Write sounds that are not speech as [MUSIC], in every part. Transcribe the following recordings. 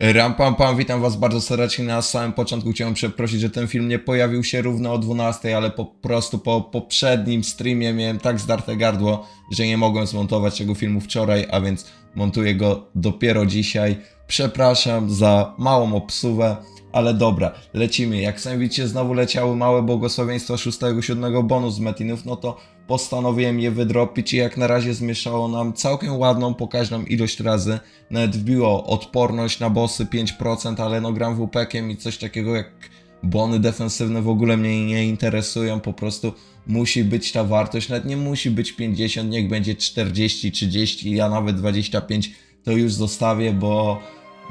Ram pam pam, witam was bardzo serdecznie. Na samym początku chciałem przeprosić, że ten film nie pojawił się równo o 12, ale po prostu po poprzednim streamie miałem tak zdarte gardło, że nie mogłem zmontować tego filmu wczoraj, a więc montuję go dopiero dzisiaj. Przepraszam za małą obsuwę, ale dobra, lecimy. Jak sami widzicie, znowu leciały małe błogosławieństwa 6-7 bonus z metinów, no to postanowiłem je wydropić i jak na razie zmieszało nam całkiem ładną pokaźną ilość razy. Nawet wbiło odporność na bossy 5%, ale no gram WP-kiem i coś takiego jak bony defensywne w ogóle mnie nie interesują, po prostu musi być ta wartość, nawet nie musi być 50, niech będzie 40, 30, ja nawet 25 to już zostawię, bo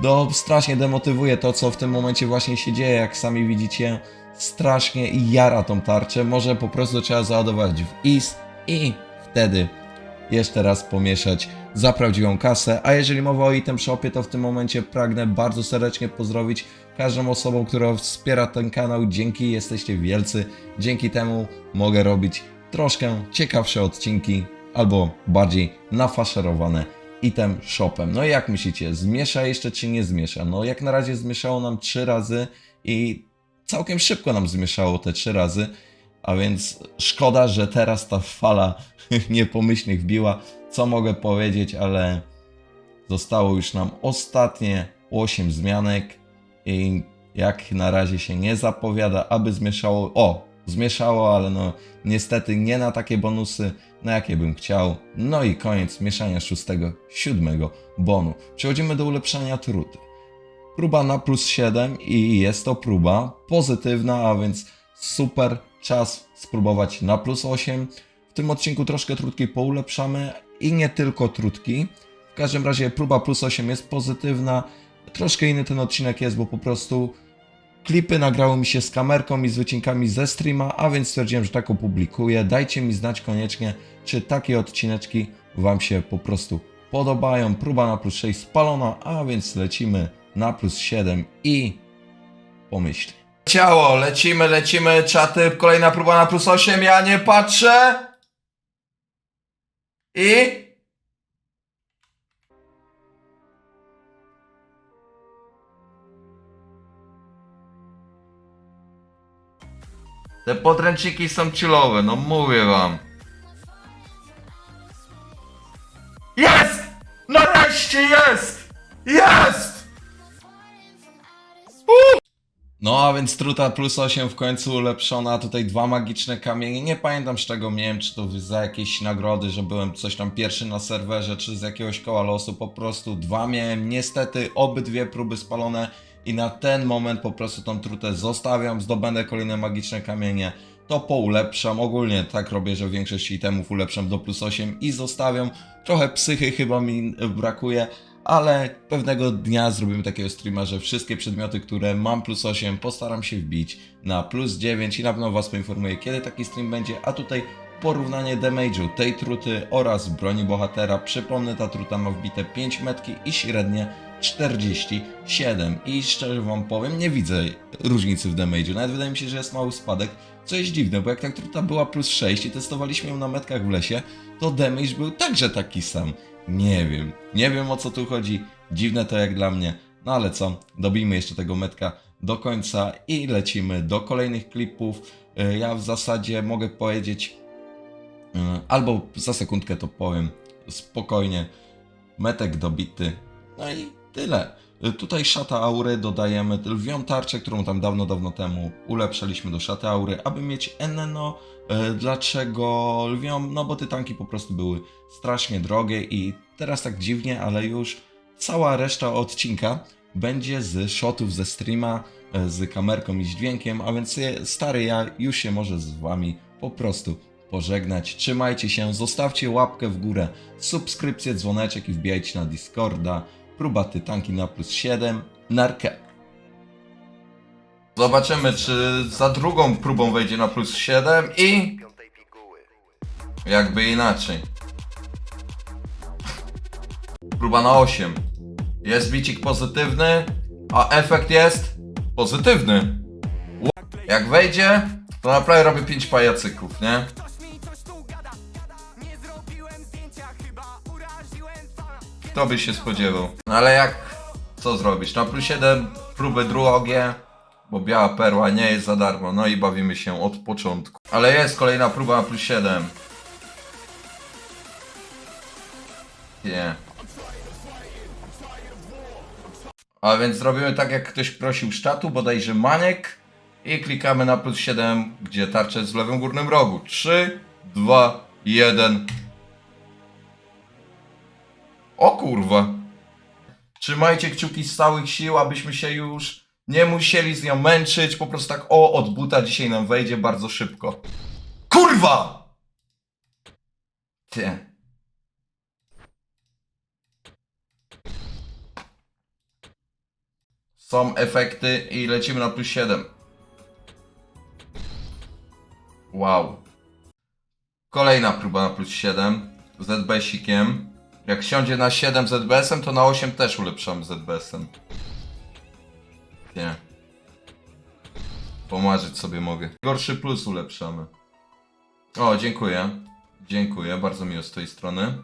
no, strasznie demotywuje to, co w tym momencie właśnie się dzieje, jak sami widzicie, strasznie jara tą tarczę, może po prostu trzeba załadować w IS i wtedy jeszcze raz pomieszać za prawdziwą kasę. A jeżeli mowa o item shopie, to w tym momencie pragnę bardzo serdecznie pozdrowić każdą osobą, która wspiera ten kanał. Dzięki, jesteście wielcy. Dzięki temu mogę robić troszkę ciekawsze odcinki albo bardziej nafaszerowane item shopem. No i jak myślicie, zmiesza jeszcze czy nie zmiesza? No jak na razie zmieszało nam trzy razy i całkiem szybko nam zmieszało te trzy razy. A więc szkoda, że teraz ta fala [LAUGHS] niepomyślnych wbiła. Co mogę powiedzieć, ale zostało już nam ostatnie 8 zmianek i jak na razie się nie zapowiada, aby zmieszało. O, zmieszało, ale no niestety nie na takie bonusy, na jakie bym chciał. No i koniec mieszania 6-7 bonu. Przechodzimy do ulepszania truty. Próba na plus 7 i jest to próba pozytywna, a więc super czas spróbować na plus 8. W tym odcinku troszkę trutki poulepszamy i nie tylko trutki. W każdym razie próba plus 8 jest pozytywna. Troszkę inny ten odcinek jest, bo po prostu klipy nagrały mi się z kamerką i z wycinkami ze streama, a więc stwierdziłem, że tak opublikuję. Dajcie mi znać koniecznie, czy takie odcineczki Wam się po prostu podobają. Próba na plus 6 spalona, a więc lecimy na plus 7 i pomyśl. Ciało, lecimy, lecimy, czaty, kolejna próba na plus 8, ja nie patrzę. I... Te podręczniki są chillowe, no mówię wam. Jest! Nareszcie jest! Jest! No a więc truta plus 8 w końcu ulepszona, tutaj dwa magiczne kamienie, nie pamiętam z czego miałem, czy to za jakieś nagrody, że byłem coś tam pierwszy na serwerze, czy z jakiegoś koła losu, po prostu dwa miałem, niestety obydwie próby spalone i na ten moment po prostu tą trutę zostawiam, zdobędę kolejne magiczne kamienie, to poulepszam, ogólnie tak robię, że większość itemów ulepszam do plus 8 i zostawiam, trochę psychy chyba mi brakuje, ale pewnego dnia zrobimy takiego streama, że wszystkie przedmioty, które mam plus 8, postaram się wbić na plus 9 i na pewno Was poinformuję, kiedy taki stream będzie, a tutaj porównanie damage'u tej truty oraz broni bohatera. Przypomnę, ta truta ma wbite 5 metki i średnie 47 i szczerze Wam powiem, nie widzę różnicy w damage'u, nawet wydaje mi się, że jest mały spadek, co jest dziwne, bo jak ta truta była plus 6 i testowaliśmy ją na metkach w lesie, to damage był także taki sam. Nie wiem, nie wiem o co tu chodzi, dziwne to jak dla mnie, no ale co, dobijmy jeszcze tego metka do końca i lecimy do kolejnych klipów. Y, Ja w zasadzie mogę powiedzieć, albo za sekundkę to powiem, spokojnie, metek dobity, no i tyle. Y, Tutaj szata aury dodajemy lwią tarczę, którą tam dawno, dawno temu ulepszaliśmy do szaty aury, aby mieć NNO. Y, Dlaczego lwią? No bo te tanki po prostu były strasznie drogie i teraz tak dziwnie, ale już cała reszta odcinka będzie z shotów ze streama, y, z kamerką i z dźwiękiem, a więc stary ja już się może z wami po prostu pożegnać. Trzymajcie się, zostawcie łapkę w górę, subskrypcję, dzwoneczek i wbijajcie na Discorda. Próba tytanki na plus 7. Narkę. Zobaczymy, czy za drugą próbą wejdzie na plus 7 i... Jakby inaczej. Próba na 8. Jest bicik pozytywny, a efekt jest pozytywny. Jak wejdzie, to naprawdę robię 5 pajacyków, nie? Kto by się spodziewał? No ale jak co zrobisz? Na plus 7 próby drugie, bo biała perła nie jest za darmo, no i bawimy się od początku. Ale jest kolejna próba na plus 7. Nie. A więc zrobimy tak jak ktoś prosił z czatu, bodajże Maniek. I klikamy na plus 7, gdzie tarcza jest w lewym górnym rogu. 3, 2, 1. O kurwa. Trzymajcie kciuki z całych sił, abyśmy się już nie musieli z nią męczyć. Po prostu tak o, od buta dzisiaj nam wejdzie bardzo szybko. Kurwa! Ty. Są efekty i lecimy na plus 7. Wow. Kolejna próba na plus 7 z ZBS-ikiem. Jak siądzie na 7 ZBS-em, to na 8 też ulepszamy ZBS-em. Nie. Pomarzyć sobie mogę. Gorszy plus ulepszamy. O, dziękuję. Dziękuję, bardzo miło z tej strony.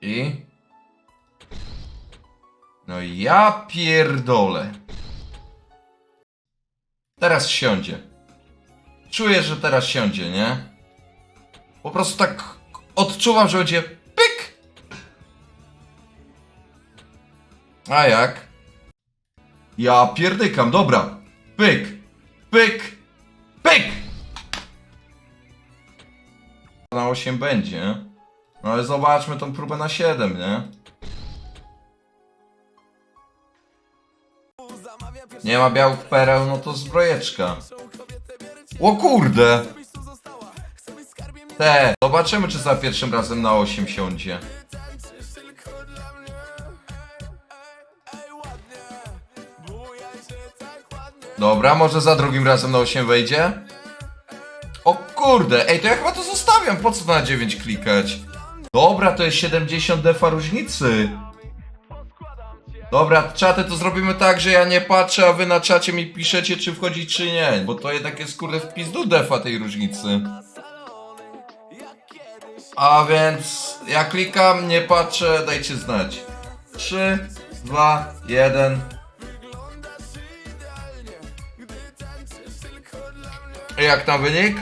I... No ja pierdolę. Teraz siądzie. Czuję, że teraz siądzie, nie? Po prostu tak odczuwam, że będzie pyk. A jak? Ja pierdykam, dobra. Pyk, pyk, pyk. Na 8 będzie. No ale zobaczmy tą próbę na 7, nie? Nie ma białych pereł, no to zbrojeczka. O kurde! Te, zobaczymy czy za pierwszym razem na 8 siądzie. Dobra, może za drugim razem na 8 wejdzie? O kurde, ej to ja chyba to zostawiam, po co na 9 klikać? Dobra, to jest 70 defa różnicy. Dobra, czaty to zrobimy tak, że ja nie patrzę, a wy na czacie mi piszecie, czy wchodzi, czy nie. Bo to jednak jest kurde w pizdu defa tej różnicy. A więc ja klikam, nie patrzę, dajcie znać. 3, 2, 1. Jak tam wynik?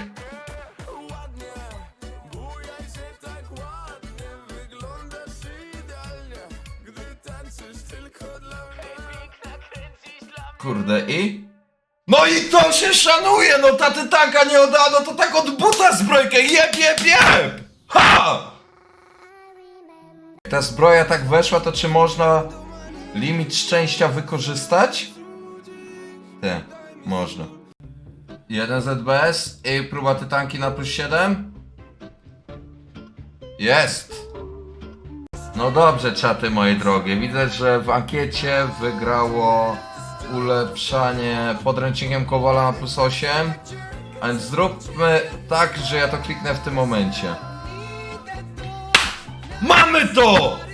Kurde i? No i to się szanuje, no ta tytanka nie odda, no to tak od buta zbrojkę, jeb, jeb, jeb! Ta zbroja tak weszła, to czy można limit szczęścia wykorzystać? Nie, można. 1 ZBS i próba tytanki na plus 7? Jest! No dobrze, czaty moje drogie. Widzę, że w ankiecie wygrało ulepszanie podręcznikiem Kowala na plus 8. A więc zróbmy tak, że ja to kliknę w tym momencie. Mamy to!